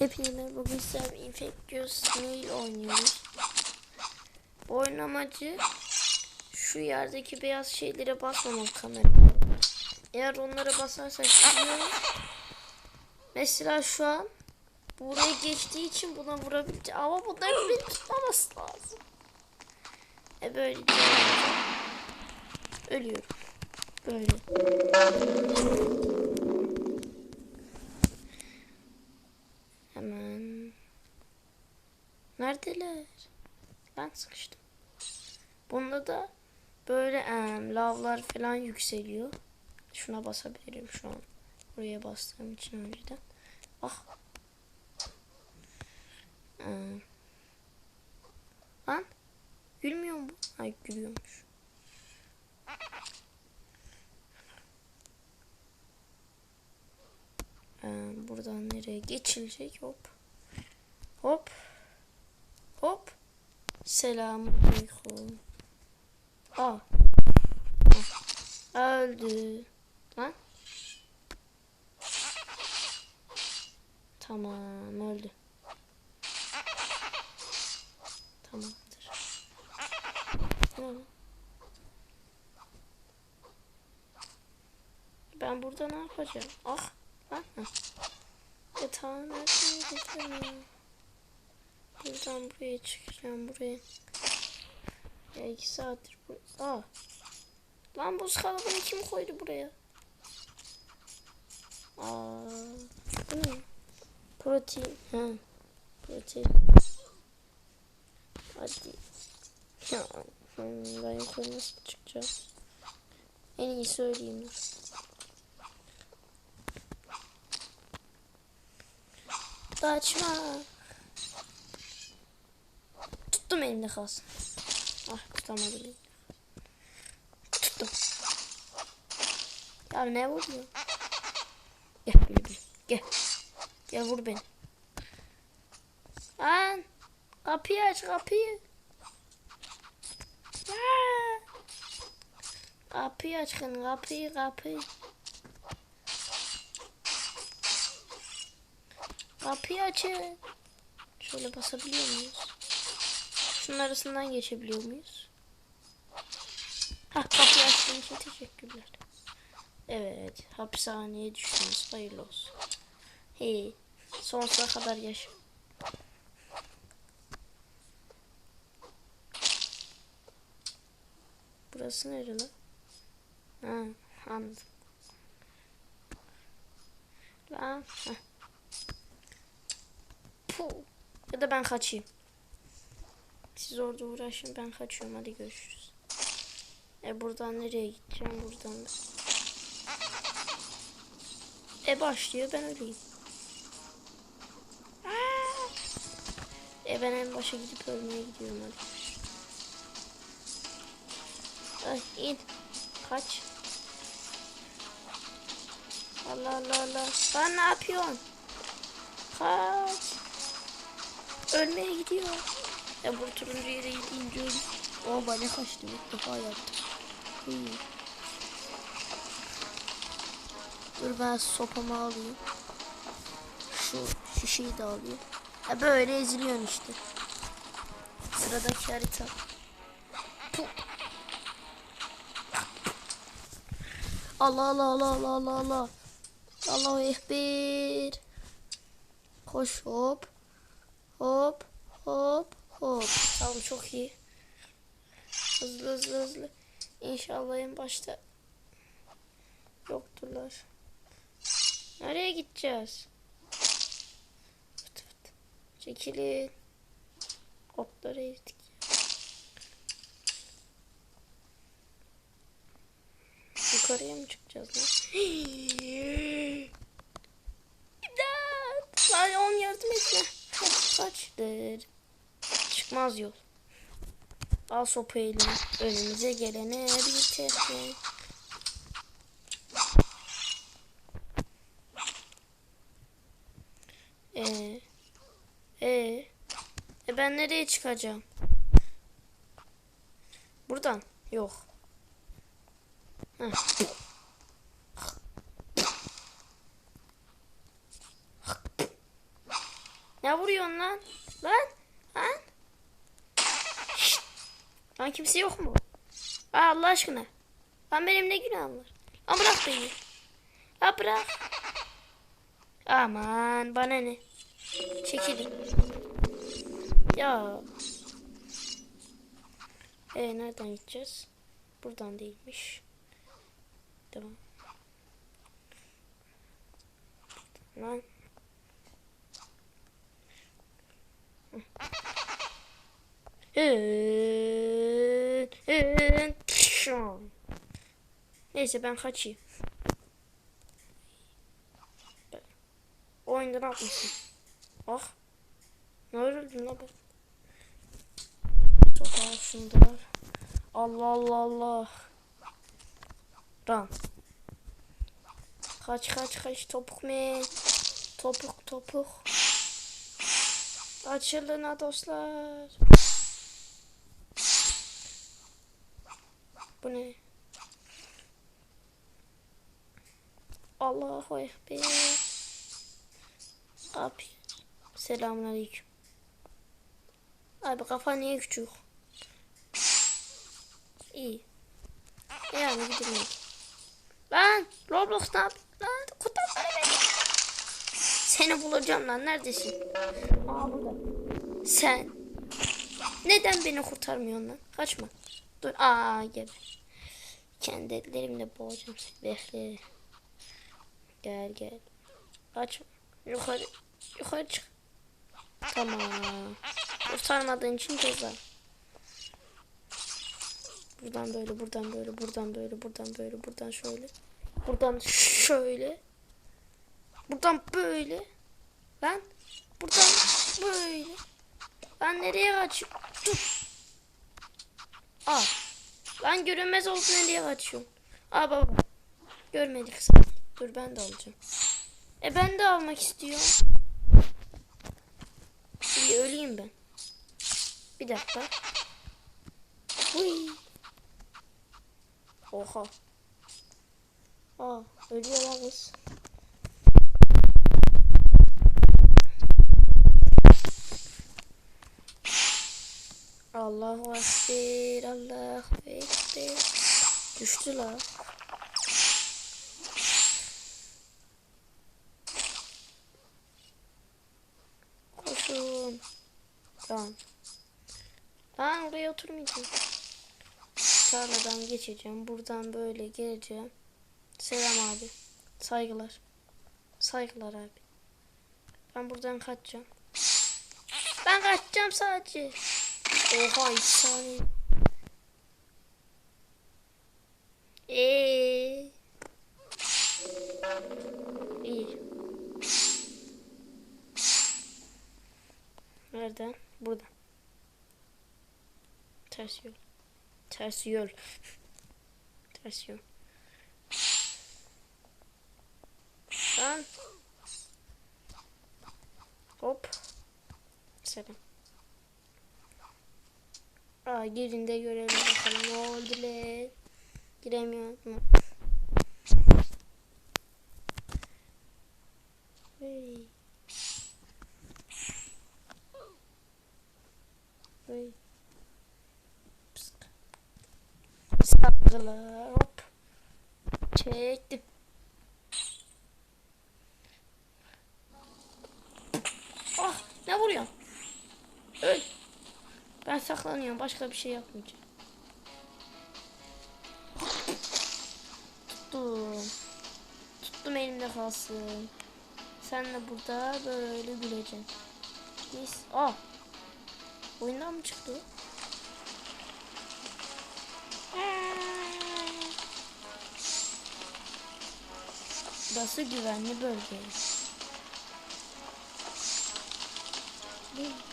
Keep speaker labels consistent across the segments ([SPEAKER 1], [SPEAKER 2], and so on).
[SPEAKER 1] Hepinize bugün sizlerle Infectious Nail oynuyoruz. Bu oyun amacı şu yerdeki beyaz şeylere basmamak kamera. Eğer onlara basarsak gidiyor. Mesela şu an buraya geçtiği için buna vurabilecek ama bunların beni tutmaması lazım. E böyle ölüyorum. Böyle. Neredeler? Ben sıkıştım. Bunda da böyle em, lavlar falan yükseliyor. Şuna basabilirim şu an. Buraya bastığım için önceden. Ah. Em. Lan. Gülmüyor mu? Ay gülüyormuş. Ee, buradan nereye geçilecek? Hop. Hop. Hop. Selamünaleyküm. Aa. Ah. Öldü. Lan. Tamam öldü. Tamamdır. Ben burada ne yapacağım? Ah. Heh. Yatağın nereden gidelim? Buradan buraya çıkacağım buraya. Ya iki saattir bu. Aa. Lan buz kalıbını kim koydu buraya? Aa. Bu ne? Protein. Ha. Protein. Hadi. Ya. Ben yukarı nasıl çıkacağım? En iyi söyleyeyim. Kaçma. Tuttum elimde kalsın. Ah tutamadım. Tuttum. Ya ne vuruyor? Gel bülbül. Gel. Gel vur beni. Lan. Kapıyı aç kapıyı. Aa! Kapıyı aç kapıyı kapıyı. Kapıyı açın. Şöyle basabiliyor muyuz? Şunun arasından geçebiliyor muyuz? Ha kapıyı açtığın için teşekkürler. Evet hapishaneye düştünüz. Hayırlı olsun. Hey sonsuza kadar yaşa. Burası nere lan? Ha anladım. Lan. Puh. Ya da ben kaçayım. Siz orada uğraşın ben kaçıyorum hadi görüşürüz. E buradan nereye gideceğim buradan da. E başlıyor ben öleyim. E ben en başa gidip ölmeye gidiyorum hadi. Ay in. Kaç. Allah Allah Allah. Sen ne yapıyorsun? Kaç. Ölmeye gidiyor. Ya bu turuncu yere gidince. O bana kaçtı ilk defa yaptım. İyi. Dur ben sopamı alayım. Şu şişeyi de alayım. Ya böyle eziliyorsun işte. Sıradaki harita. Puh. Allah Allah Allah Allah Allah Allah. Ekber. Koş hop. Hop hop hop. Tamam çok iyi. Hızlı hızlı hızlı. İnşallah en başta yokturlar. Nereye gideceğiz? Fıt fıt. Çekilin. Otları erittik. Yukarıya mı çıkacağız lan? Çıkmaz yol. Al sopa eline. Önümüze gelene bir tekme. Ee, ee, e ben nereye çıkacağım? Buradan. Yok. Heh. Ne vuruyorsun? Lan? Lan? Lan kimse yok mu? Aa, Allah aşkına. Lan benim ne günahım var? Lan bırak beni. Ya bırak. Aman bana ne? Çekilin. Ya. E nereden gideceğiz? Buradan değilmiş. Devam. Lan. Neyse ben kaçayım. Oyundan atmışsın. Ah. Ne öldüm la ben? Sokağa şundalar. Allah Allah Allah. Ram. Kaç kaç kaç topuk me. Topuk topuk. Açılın ha dostlar. Bu ne? Allahu Ekber. Abi. Selamünaleyküm. Abi kafa niye küçük? İyi. Yani gidelim. Lan Roblox ne yap? Lan kurtar beni. Seni bulacağım lan neredesin? Aa burada. Sen. Neden beni kurtarmıyorsun lan? Kaçma. Dur. Aa gel. Kendi ellerimle boğacağım. Bekle. Gel gel. Kaçma. Yukarı. Yukarı çık. Tamam. Kurtarmadığın için ceza. Buradan böyle, buradan böyle, buradan böyle, buradan böyle, buradan şöyle. Buradan şöyle. Buradan böyle. Ben buradan böyle. Ben nereye kaçıyorum? Dur. Aa. Ben görünmez oldu nereye kaçıyorum? Aa baba. Görmedik sen. Dur ben de alacağım. E ben de almak istiyorum. İyi öleyim ben. Bir dakika. Huy. Oha. Aa ölüyor lan kız. Allahu Ekber. Düştü la. Koşun. Tamam. Ben oraya oturmayacağım. Tarladan geçeceğim. Buradan böyle geleceğim. Selam abi. Saygılar. Saygılar abi. Ben buradan kaçacağım. Ben kaçacağım sadece. Oha iki saniye. Eee. İyi. Nereden? Buradan. Ters yol. Ters yol. Ters yol. Lan. Hop. Selam. Aa girin de görelim bakalım ne oldu le. Giremiyorum. Hey. Hey. Sargılar hop. Çektim. Ah ne vuruyorsun? Öl. Ben saklanıyorum. Başka bir şey yapmayacağım. Elimde kalsın. Sen de burada böyle güleceksin. Mis. Aa. Oyundan mı çıktı? Burası güvenli bölge.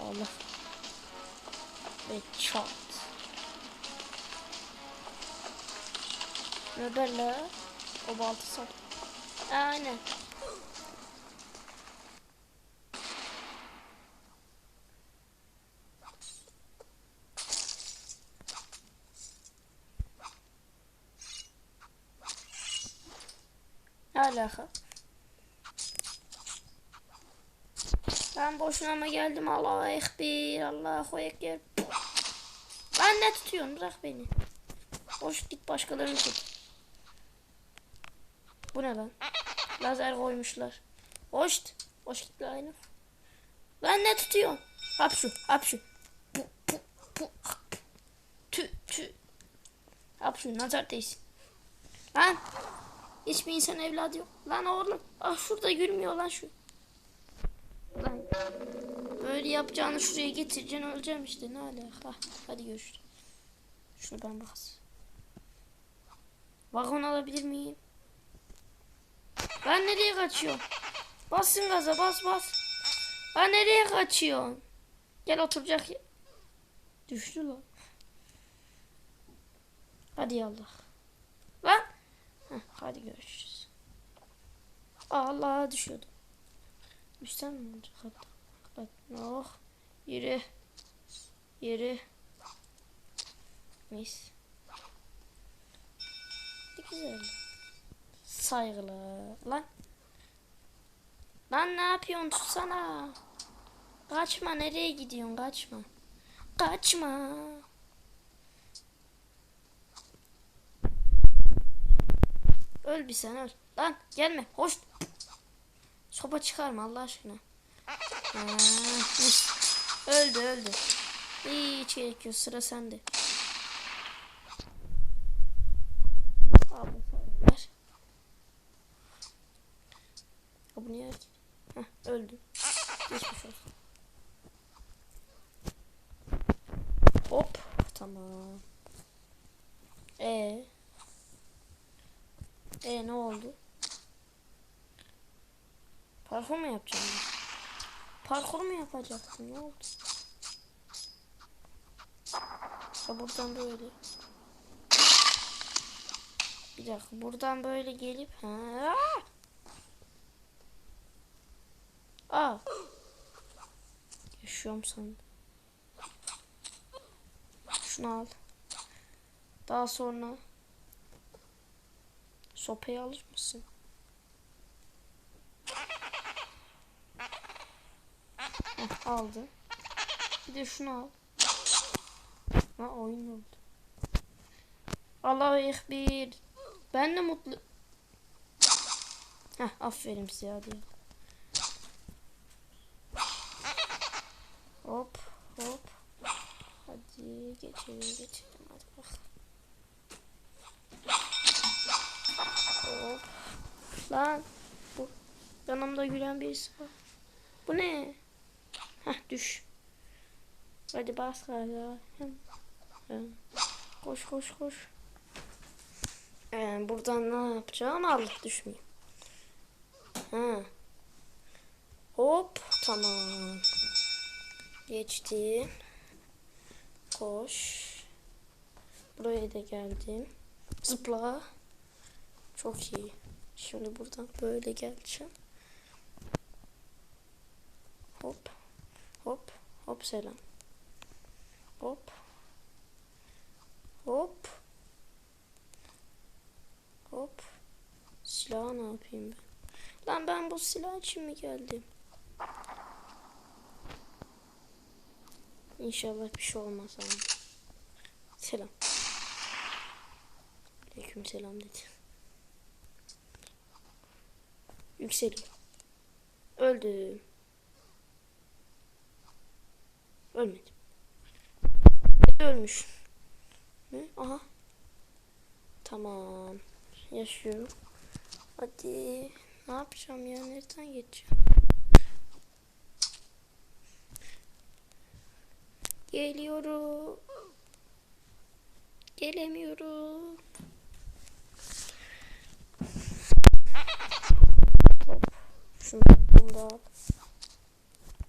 [SPEAKER 1] Allah. Ve çat. Böyle? O baltı sat. Aynen. Ne alaka? Ben boşuna mı geldim? Allahu Ekber. Allahu Ekber. Ben ne tutuyorsun? Bırak beni. Boş git başkalarını tut. Bu ne lan? Lazer koymuşlar. Hoş. Hoş git lan aynı. Lan ne tutuyorsun? Hap şu. Hap şu. Pu, pu, pu. Tü tü. Hap şu. Nazar değsin. Lan. Hiçbir insan evladı yok. Lan oğlum. Ah şurada gülmüyor lan şu. Lan. Böyle yapacağını şuraya getireceksin öleceğim işte ne alaka. Hadi görüşürüz. Şunu ben bas. Vagon alabilir miyim? Ben nereye kaçıyorum? Basın gaza bas bas. Ben nereye kaçıyorsun? Gel oturacak. Düştü lan. Hadi yallah. Lan. Heh, hadi görüşürüz. Allah düşüyordu. Düşsem mi olacak hatta? Bak, oh. Yürü. Yürü. Mis. Ne güzel. Saygılı. Lan. Lan ne yapıyorsun? Tutsana. Kaçma. Nereye gidiyorsun? Kaçma. Kaçma. Öl bir sen öl. Lan gelme. Hoş. Sopa çıkarma Allah aşkına. Ha, mis. öldü öldü. Hiç gerek yok sıra sende. Al bu parayı ver. Ha bu niye erkek? Heh öldü. Geçmiş olsun. Hop tamam. E. E ne oldu? Parkur mu yapacağım? Parkur mu yapacaktım? Ne oldu? Ya buradan böyle. Bir dakika buradan böyle gelip ha. Aa. Yaşıyorum sandım. Şunu al. Daha sonra sopayı alır mısın? Heh, aldı. Bir de şunu al. Ha oyun oldu. Allahu Ekber. Ben de mutlu. Heh aferin size hadi. Hop hop. Hadi geçelim geçelim Hop. Lan bu yanımda gülen birisi var. Bu ne? Heh düş. Hadi bas galiba. Koş koş koş. Ee, buradan ne yapacağım? Allah düşmeyeyim. Ha. Hop tamam. Geçti. Koş. Buraya da geldim. Zıpla. Çok iyi. Şimdi buradan böyle geleceğim. Hop. Hop. Hop selam. Hop. Hop. Hop. Silah ne yapayım ben? Lan ben bu silah için mi geldim? İnşallah bir şey olmaz ama. Selam. Aleyküm selam dedi. Yükseliyor. Öldüm. Ölmedim. Ölmüş. Ne? Aha. Tamam. Yaşıyorum. Hadi. Ne yapacağım ya? Nereden geçeceğim? Geliyorum. Gelemiyorum. Hop. Şunu bunu da al.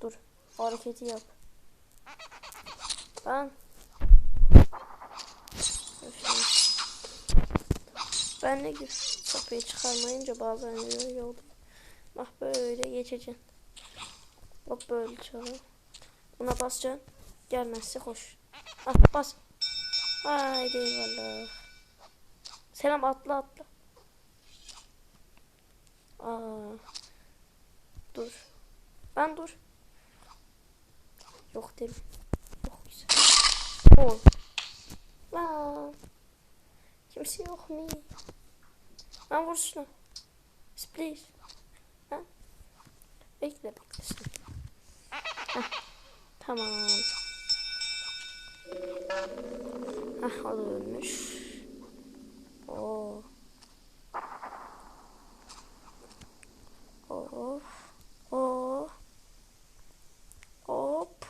[SPEAKER 1] Dur. Hareketi yap. Ben. Ben ne gibi kapıyı çıkarmayınca bazen öyle oluyor. Bak böyle geçeceksin. Hop böyle çalıyor. Buna basacaksın. Gelmezse koş. Ah bas. Haydi eyvallah. Selam atla atla. Aa. Dur. Ben dur. Yok değil? Yok güzel. Lan. Kimse yok mu? Lan vur. Please. Ha? Bekle bekle şimdi. Heh. Tamam. Hah ölmüş. Oo. Of. Oh. Hop.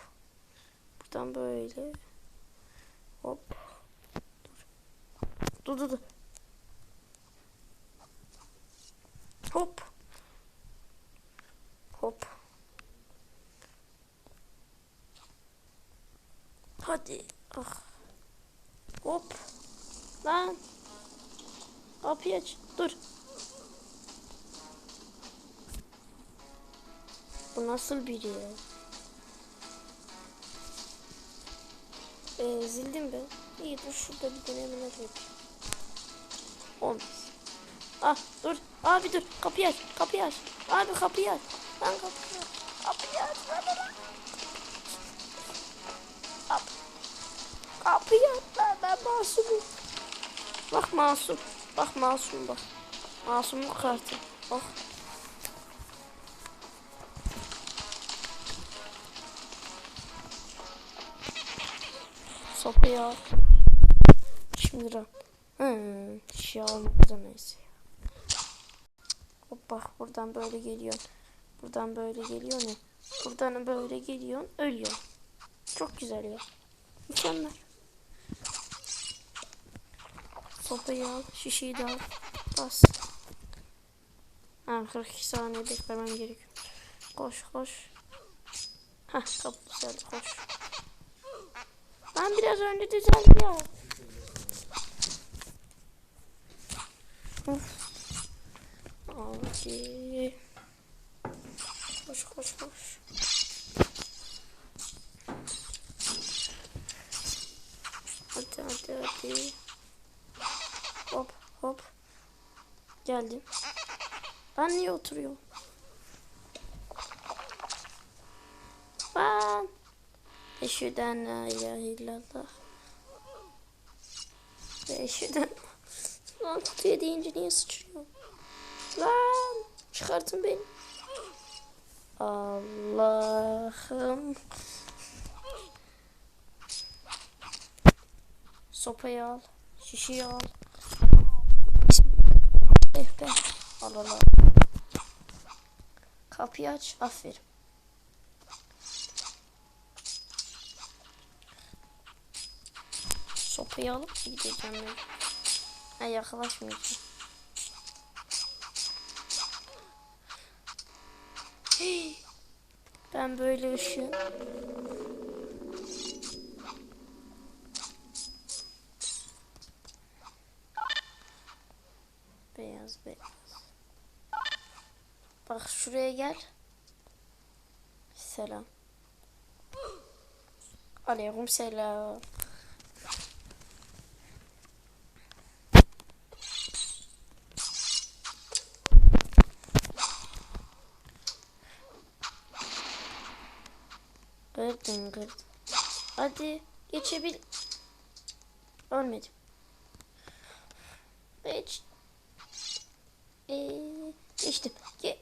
[SPEAKER 1] Buradan böyle. Hop. Dur. Dur dur dur. Hop. Hop. Hadi. Ah. Hop. Lan. Kapıyı aç. Dur. Bu nasıl biri ya? Ee, ezildim ben. İyi dur şurada bir denemeler yapayım. Olmaz. Ah dur. Abi dur. Kapıyı aç. Kapıyı aç. Abi kapıyı aç. Lan kapıyı aç. Kapıyı aç. Lan lan. Kap. Kapıyı aç lan. Ben masumum. Bak masum. Bak masum bak. Masumluk kartı. Bak. Sopayı al. 20 lira. Hmm, şey almadı neyse. Hop bak buradan böyle geliyor. Buradan böyle geliyor ne? Buradan böyle geliyor, ölüyor. Çok güzel ya. Mükemmel. Sopayı al, şişeyi de al. Bas. Ha, 42 saniye beklemem gerekiyor. Koş koş. Hah kapı güzel koş. Ben biraz önce düzeldi ya. Hadi. Koş koş koş. Hadi hadi hadi. Hop hop. Geldim. Ben niye oturuyorum? Ben. Eşhüden la ilahe illallah. Ve eşhüden. Lan kutuya deyince niye sıçrıyor? Lan çıkartın beni. Allah'ım. Sopayı al. Şişeyi al. Eh be. Al al al. Kapıyı aç. Aferin. Alıp gideceğim ben. Ha yaklaşmayacağım. Ben böyle ışığım. Beyaz beyaz. Bak. Kırdın. Hadi geçebil. Ölmedim. Geç. Ee, geçtim. Ge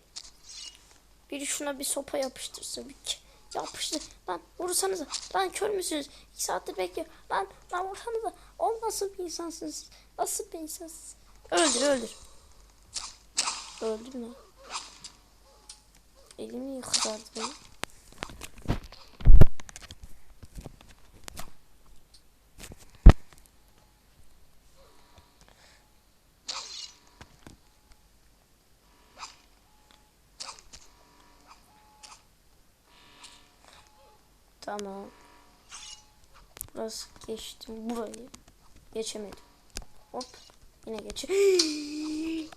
[SPEAKER 1] Biri şuna bir sopa yapıştırsa bir yapıştır. Lan vursanıza. Lan kör müsünüz? İki saattir bekliyor. Lan lan vursanıza. O nasıl bir insansınız? Nasıl bir insansınız? Öldür öldür. Öldür mü? Elimi kızardı benim. Tamam. Burası geçtim burayı. Geçemedim. Hop. Yine geç.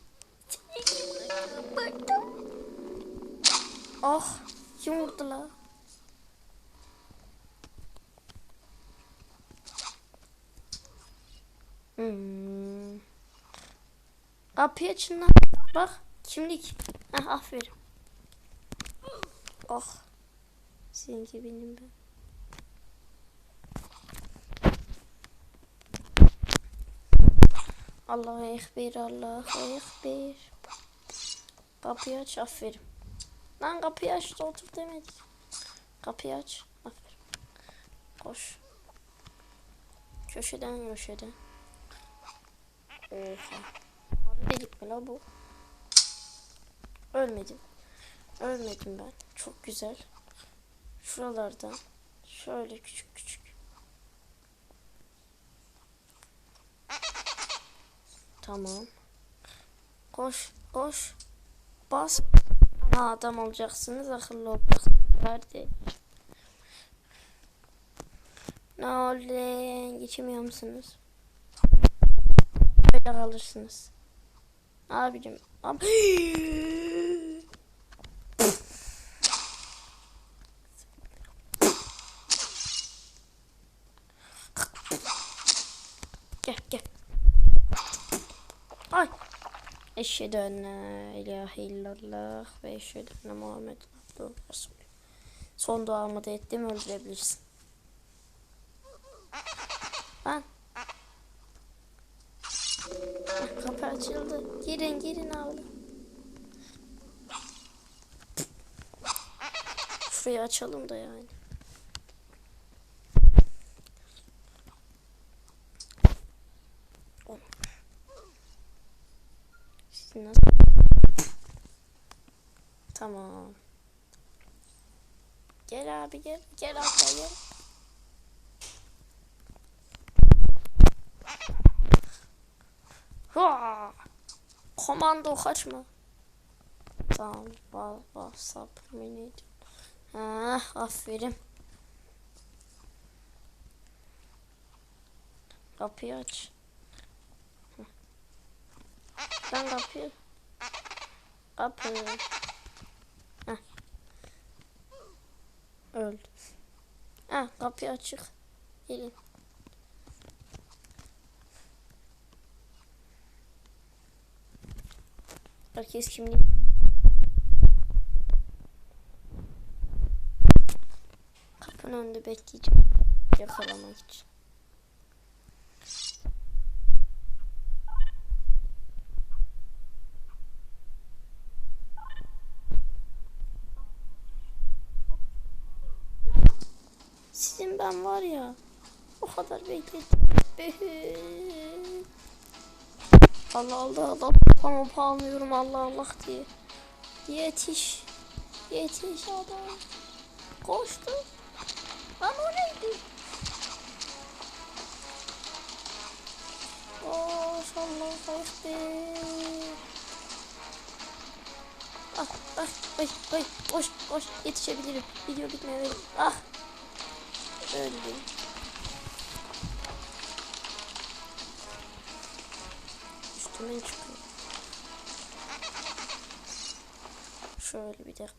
[SPEAKER 1] ah. Kim vurdu la? Hmm. Kapıyı açın lan. Bak. Kimlik. Heh, aferin. Oh. Senin gibi benim ben. Allahu Ekber, Allahu Ekber. Kapıyı aç, aferin. Lan kapıyı aç da otur demedik. Kapıyı aç, aferin. Koş. Köşeden köşeden. Oha. Dedik mi la bu? Ölmedim. Ölmedim ben. Çok güzel. Şuralardan. Şöyle küçük küçük. Tamam. Koş, koş. Bas. Ha, adam olacaksınız, akıllı olacaksınız. Hadi. Ne oldu? Geçemiyor musunuz? Böyle kalırsınız. Abicim. Ab gel gel. Ay. Eşhedü en la ilahe illallah ve eşhedü enne Muhammed abduhu resulü. Son duamı da ettim öldürebilirsin. Lan. Ah, Kapı açıldı. Girin girin abla. Şurayı açalım da yani. Nasıl? Tamam. Gel abi gel. Gel abla gel. Ha! Komando kaçma. Tamam. Bas bas saprimini. Ha, aferin. Kapıyı aç. Ben kapıyı. Kapı. Heh. Öldü. Ha, kapı açık. Gelin. Herkes kimlik. Kapının önünde bekleyeceğim. Yakalamak için. Ben var ya o kadar bekledim. Allah Allah Allah kafama bağlıyorum Allah Allah diye. Yetiş. Yetiş adam. Koştu. Lan o neydi? Koş Allah ekber. Ah ah ay ay koş koş yetişebilirim. Video bitmedi. Ah. Öldüm. Üstüme çıkıyor. Şöyle bir dakika.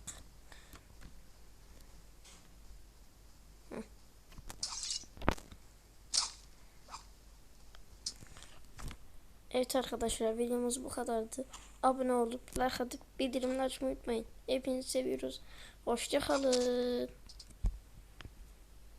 [SPEAKER 1] Evet arkadaşlar videomuz bu kadardı. Abone olup like atıp bildirimleri açmayı unutmayın. Hepinizi seviyoruz. Hoşçakalın.